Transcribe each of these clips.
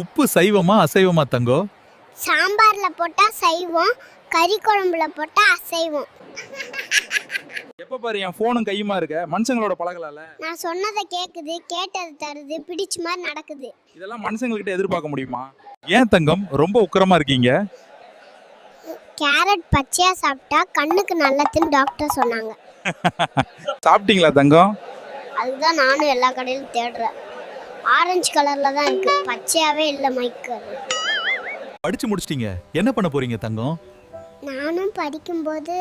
உப்பு சைவமா அசைவமா தங்கோ? சாம்பார்ல போட்டா சைவம் கறி குழம்புல போட்டா அசைவம். எப்ப பாரு என் போனும் கையுமா இருக்க? மனுஷங்களோட பழகலால நான் சொன்னதை கேக்குது கேட்டது தருது பிடிச்ச மாதிரி நடக்குது. இதெல்லாம் மனுஷங்கள்கிட்ட எதிர்பார்க்க முடியுமா? ஏன் தங்கம்? ரொம்ப உக்கிரமா இருக்கீங்க. கேரட் பச்சையா சாப்பிட்டா கண்ணுக்கு நல்லதுன்னு டாக்டர் சொன்னாங்க. சாப்பிட்டீங்களா தங்கம்? அதுதான் நானும் எல்லா கடையிலும் தேடுறேன். ஆரஞ்சு கலர்ல தான் இருக்கு. பச்சையாவே இல்லை மைக்கு படிச்சு முடிச்சிட்டீங்க. என்ன பண்ண போறீங்க தங்கம்? நானும் படிக்கும்போது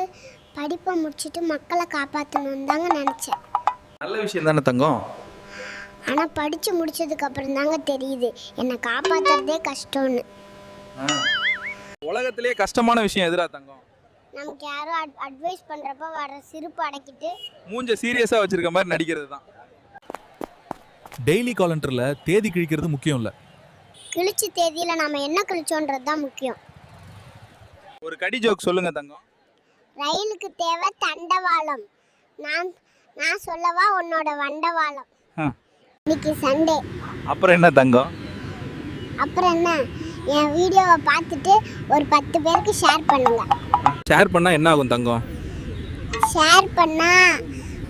படிப்பை முடிச்சுட்டு மக்களை காப்பாற்றணும்னு தாங்க நினச்சேன். நல்ல விஷயம் தானே தங்கம்? ஆனால் படித்து முடிச்சதுக்கு அப்புறம் தாங்க தெரியுது. என்னை காப்பாற்றுறதே கஷ்டம்னு. உலகத்திலேயே கஷ்டமான விஷயம் எதிரா தங்கம்? நமக்கு யாரும் அட் அட்வைஸ் பண்ணுறப்ப வர சிரிப்பு அடக்கிட்டு மூஞ்ச சீரியஸா வச்சிருக்க மாதிரி நடிக்கிறது தான் டெய்லி காலண்டர்ல தேதி கிழிக்கிறது முக்கியம் இல்ல. கிழிச்சு தேதியில் நம்ம என்ன கிழிச்சோன்றது தான் முக்கியம். ஒரு கடி ஜோக் சொல்லுங்க தங்கம். ரயிலுக்கு தேவை தண்டவாளம். நான் நான் சொல்லவா உன்னோட வண்டவாளம்? ஆ. இன்னைக்கு சண்டே. அப்புறம் என்ன தங்கம்? அப்புறம் என்ன? என் வீடியோவை பார்த்துட்டு ஒரு பத்து பேருக்கு ஷேர் பண்ணுங்க. ஷேர் பண்ணா என்ன ஆகும் தங்கம்? ஷேர் பண்ணா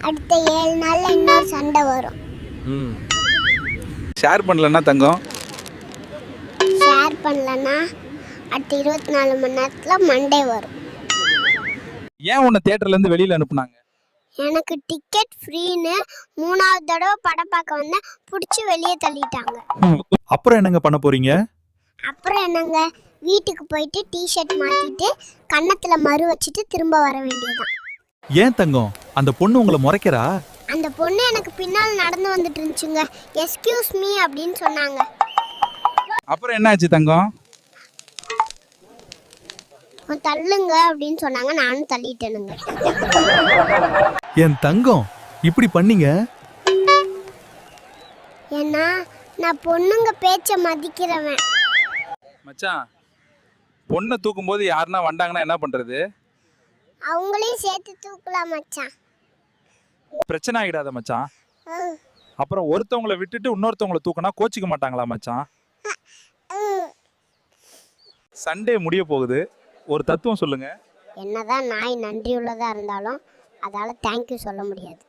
அடுத்த ஏழு நாள்ல இன்னொரு சண்டை வரும். ம். ஷேர் பண்ணலன்னா தங்கம்? ஷேர் பண்ணலன்னா அடுத்த இருபத்தி நாலு மணி நேரத்தில் மண்டே வரும். ஏன் உன்னை தியேட்டர்ல இருந்து வெளியில அனுப்புனாங்க? எனக்கு டிக்கெட் ஃப்ரீன்னு மூணாவது தடவை படம் பார்க்க வந்தேன். பிடிச்சி வெளியே தள்ளிட்டாங்க. அப்புறம் என்னங்க பண்ண போறீங்க? அப்புறம் என்னங்க? வீட்டுக்கு போயிட்டு டிஷர்ட் மாற்றிட்டு கன்னத்தில் மறு வச்சுட்டு திரும்ப வர வேண்டியதுதான். ஏன் தங்கம்? அந்த பொண்ணு உங்களை முறைக்கிறா? அந்த பொண்ணு எனக்கு பின்னால் நடந்து வந்துட்டு இருந்துச்சுங்க. எஸ்கியூஸ் மீ அப்படின்னு சொன்னாங்க. அப்புறம் என்னாச்சு தங்கம்? "உன் தள்ளுங்க அப்படின்னு சொன்னாங்க. நானும் தள்ளிட்டேனுங்க. என் தங்கம் இப்படி பண்ணீங்க? ஏன்னா நான் பொண்ணுங்க பேச்சை மதிக்கிறவன். மச்சான் பொண்ணை தூக்கும்போது யாருன்னா வந்தாங்கன்னா என்ன பண்றது? அவங்களையும் சேர்த்து தூக்கலாம் மச்சான். பிரச்சனை ஆகிடாத மச்சான். அப்புறம் ஒருத்தவங்கள விட்டுட்டு இன்னொருத்தவங்கள தூக்கினா கோச்சிக்க மாட்டாங்களா மச்சான். சண்டே முடிய போகுது. ஒரு தத்துவம் சொல்லுங்க. என்னதான் நாய் நன்றியுள்ளதா இருந்தாலும் அதால தேங்க்யூ சொல்ல முடியாது.